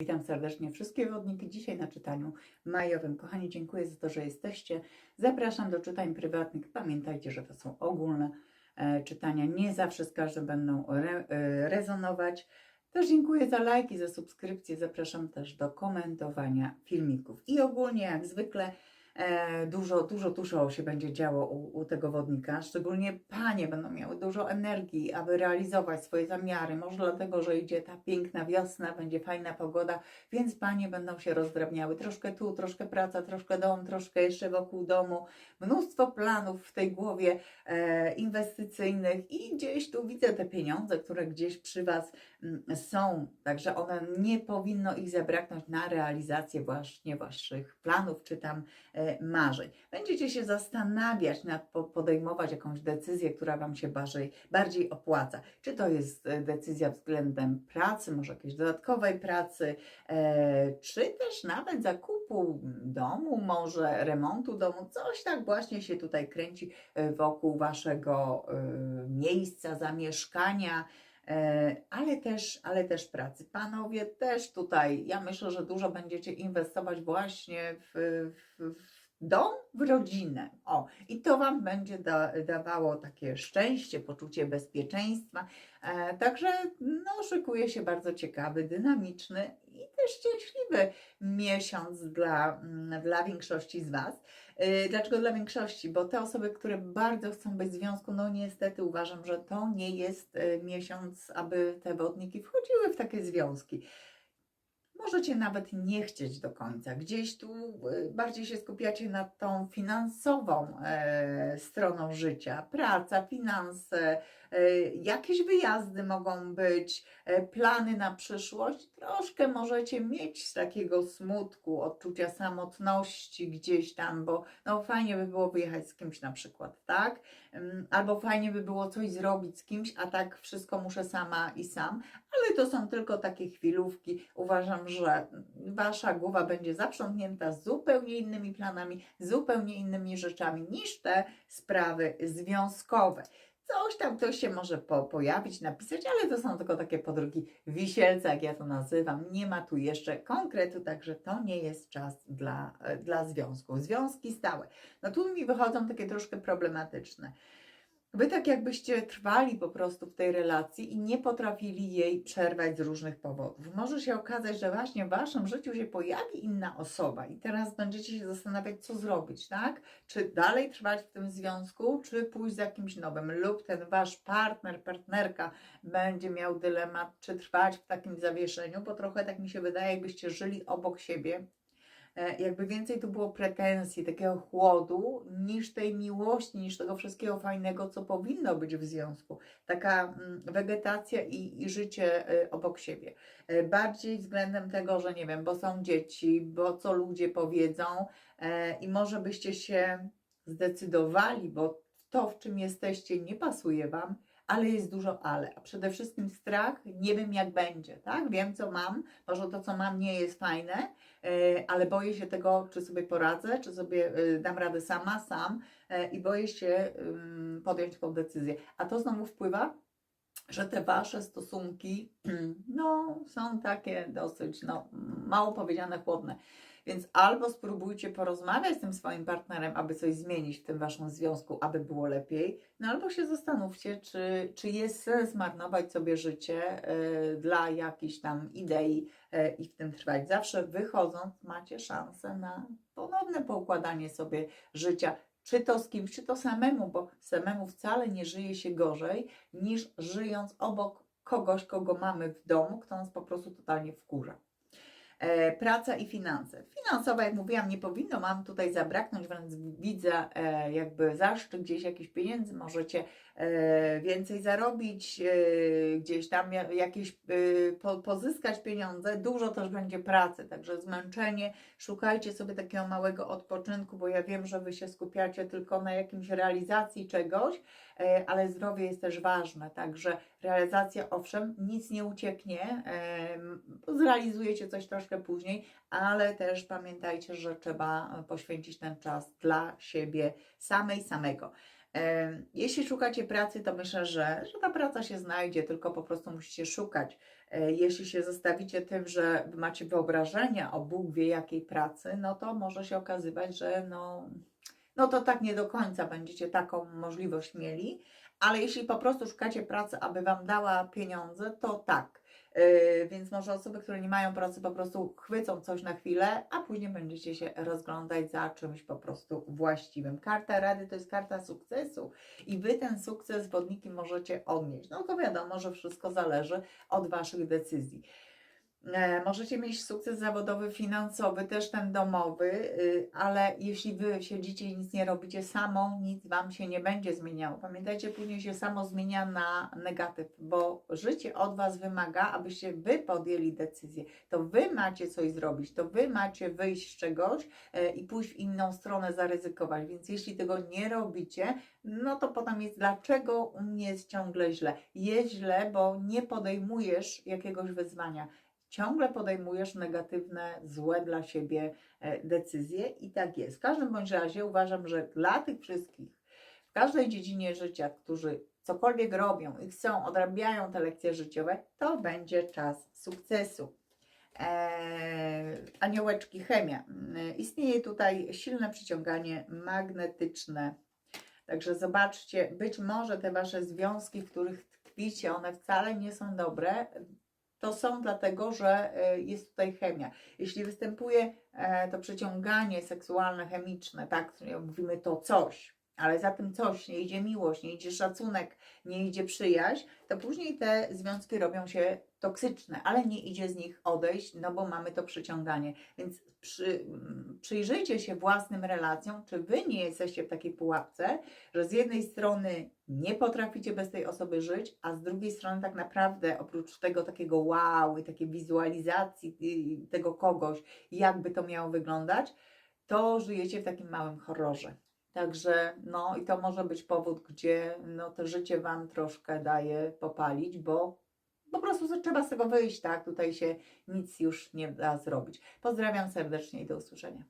Witam serdecznie wszystkie wodniki dzisiaj na czytaniu majowym. Kochani, dziękuję za to, że jesteście. Zapraszam do czytań prywatnych. Pamiętajcie, że to są ogólne e, czytania. Nie zawsze z każdym będą re, e, rezonować. Też dziękuję za lajki, za subskrypcje. Zapraszam też do komentowania filmików. I ogólnie, jak zwykle, dużo, dużo, dużo się będzie działo u, u tego wodnika. Szczególnie panie będą miały dużo energii, aby realizować swoje zamiary. Może dlatego, że idzie ta piękna wiosna, będzie fajna pogoda, więc panie będą się rozdrabniały. Troszkę tu, troszkę praca, troszkę dom, troszkę jeszcze wokół domu. Mnóstwo planów w tej głowie e, inwestycyjnych i gdzieś tu widzę te pieniądze, które gdzieś przy Was mm, są. Także one nie powinno ich zabraknąć na realizację właśnie Waszych planów czy tam e, marzeń. Będziecie się zastanawiać nad po- podejmować jakąś decyzję, która Wam się bardziej, bardziej opłaca. Czy to jest e, decyzja względem pracy, może jakiejś dodatkowej pracy, e, czy też nawet zakupu domu, może remontu domu, coś tak właśnie się tutaj kręci e, wokół Waszego miejsca zamieszkania. Ale też, ale też pracy. Panowie też tutaj, ja myślę, że dużo będziecie inwestować właśnie w, w, w dom, w rodzinę. O, i to Wam będzie da, dawało takie szczęście, poczucie bezpieczeństwa. E, także no, szykuje się bardzo ciekawy, dynamiczny i też szczęśliwy miesiąc dla, mm, dla większości z Was. E, Dlaczego dla większości? Bo te osoby, które bardzo chcą być w związku, no niestety uważam, że to nie jest e, miesiąc, aby te wodniki wchodziły w takie związki. Możecie nawet nie chcieć do końca. Gdzieś tu e, bardziej się skupiacie nad tą finansową e, stroną życia. Praca, finanse, e, jakieś wyjazdy mogą być, e, plany na przyszłość. Troszkę możecie mieć takiego smutku, odczucia samotności gdzieś tam, bo no fajnie by było wyjechać z kimś na przykład, tak? Ym, Albo fajnie by było coś zrobić z kimś, a tak wszystko muszę sama i sam, ale to są tylko takie chwilówki. Uważam, że wasza głowa będzie zaprzątnięta zupełnie innymi planami, zupełnie innymi rzeczami niż te sprawy związkowe. Coś tam ktoś się może po, pojawić, napisać, ale to są tylko takie podrógi wisielce, jak ja to nazywam. Nie ma tu jeszcze konkretu, także to nie jest czas dla, e, dla związków. Związki stałe. No tu mi wychodzą takie troszkę problematyczne. Wy tak jakbyście trwali po prostu w tej relacji i nie potrafili jej przerwać z różnych powodów. Może się okazać, że właśnie w waszym życiu się pojawi inna osoba i teraz będziecie się zastanawiać, co zrobić, tak? Czy dalej trwać w tym związku, czy pójść za kimś nowym, lub ten wasz partner, partnerka będzie miał dylemat, czy trwać w takim zawieszeniu, bo trochę tak mi się wydaje, jakbyście żyli obok siebie, jakby więcej tu było pretensji, takiego chłodu, niż tej miłości, niż tego wszystkiego fajnego, co powinno być w związku. Taka mm, wegetacja i, i życie e, obok siebie. E, Bardziej względem tego, że nie wiem, bo są dzieci, bo co ludzie powiedzą e, i może byście się zdecydowali, bo to, w czym jesteście, nie pasuje Wam, ale jest dużo ale. A przede wszystkim strach, nie wiem jak będzie, tak? Wiem co mam, może to co mam nie jest fajne, e, ale boję się tego, czy sobie poradzę, czy sobie e, dam radę sama, sam e, i boję się podjąć tą decyzję. A to znowu wpływa, że te wasze stosunki, no, są takie dosyć, no, mało powiedziane, chłodne. Więc albo spróbujcie porozmawiać z tym swoim partnerem, aby coś zmienić w tym waszym związku, aby było lepiej, no albo się zastanówcie, czy, czy jest sens marnować sobie życie e, dla jakichś tam idei e, i w tym trwać. Zawsze wychodząc macie szansę na ponowne poukładanie sobie życia, czy to z kimś, czy to samemu, bo samemu wcale nie żyje się gorzej niż żyjąc obok kogoś, kogo mamy w domu, kto nas po prostu totalnie wkurza. E, praca i finanse. Finansowe, jak mówiłam, nie powinno Wam tutaj zabraknąć, wręcz widzę e, jakby zaszczyt gdzieś jakichś pieniędzy, możecie e, więcej zarobić, gdzieś tam ja- jakieś po, pozyskać pieniądze, dużo też będzie pracy, także zmęczenie, szukajcie sobie takiego małego odpoczynku, bo ja wiem, że Wy się skupiacie tylko na jakimś realizacji czegoś, ale zdrowie jest też ważne, także realizacja owszem, nic nie ucieknie, zrealizujecie coś troszkę później, ale też pamiętajcie, że trzeba poświęcić ten czas dla siebie samej, samego. Jeśli szukacie pracy, to myślę, że, że ta praca się znajdzie, tylko po prostu musicie szukać. E, Jeśli się zostawicie tym, że macie wyobrażenia o Bóg wie jakiej pracy, no to może się okazywać, że no, no to tak nie do końca będziecie taką możliwość mieli, ale jeśli po prostu szukacie pracy, aby Wam dała pieniądze, to tak. Yy, więc może osoby, które nie mają pracy, po prostu chwycą coś na chwilę, a później będziecie się rozglądać za czymś po prostu właściwym. Karta Rady to jest karta sukcesu i Wy ten sukces wodniki możecie odnieść. No to wiadomo, że wszystko zależy od Waszych decyzji. E, Możecie mieć sukces zawodowy, finansowy, też ten domowy, y, ale jeśli wy siedzicie i nic nie robicie samo, nic wam się nie będzie zmieniało. Pamiętajcie, później się samo zmienia na negatyw, bo życie od was wymaga, abyście wy podjęli decyzję. To wy macie coś zrobić, to wy macie wyjść z czegoś e, i pójść w inną stronę, zaryzykować. Więc jeśli tego nie robicie, no to potem jest, dlaczego u mnie jest ciągle źle? Jest źle, bo nie podejmujesz jakiegoś wyzwania ciągle podejmujesz negatywne, złe dla siebie e, decyzje i tak jest. W każdym bądź razie uważam, że dla tych wszystkich w każdej dziedzinie życia, którzy cokolwiek robią i chcą, odrabiają te lekcje życiowe, to będzie czas sukcesu. Eee, aniołeczki, chemia. Mm, Istnieje tutaj silne przyciąganie magnetyczne. Także zobaczcie, być może te wasze związki, w których tkwicie, one wcale nie są dobre, to są dlatego, że e, jest tutaj chemia. Jeśli występuje e, to przyciąganie seksualne, chemiczne, tak, mówimy to coś, ale za tym coś nie idzie miłość, nie idzie szacunek, nie idzie przyjaźń, to później te związki robią się toksyczne, ale nie idzie z nich odejść, no bo mamy to przyciąganie. Więc przy, przyjrzyjcie się własnym relacjom, czy wy nie jesteście w takiej pułapce, że z jednej strony nie potraficie bez tej osoby żyć, a z drugiej strony tak naprawdę oprócz tego takiego wow i takiej wizualizacji tego kogoś, jakby to miało wyglądać, to żyjecie w takim małym horrorze. Także no i to może być powód, gdzie no to życie Wam troszkę daje popalić, bo po prostu trzeba z tego wyjść, tak? Tutaj się nic już nie da zrobić. Pozdrawiam serdecznie i do usłyszenia.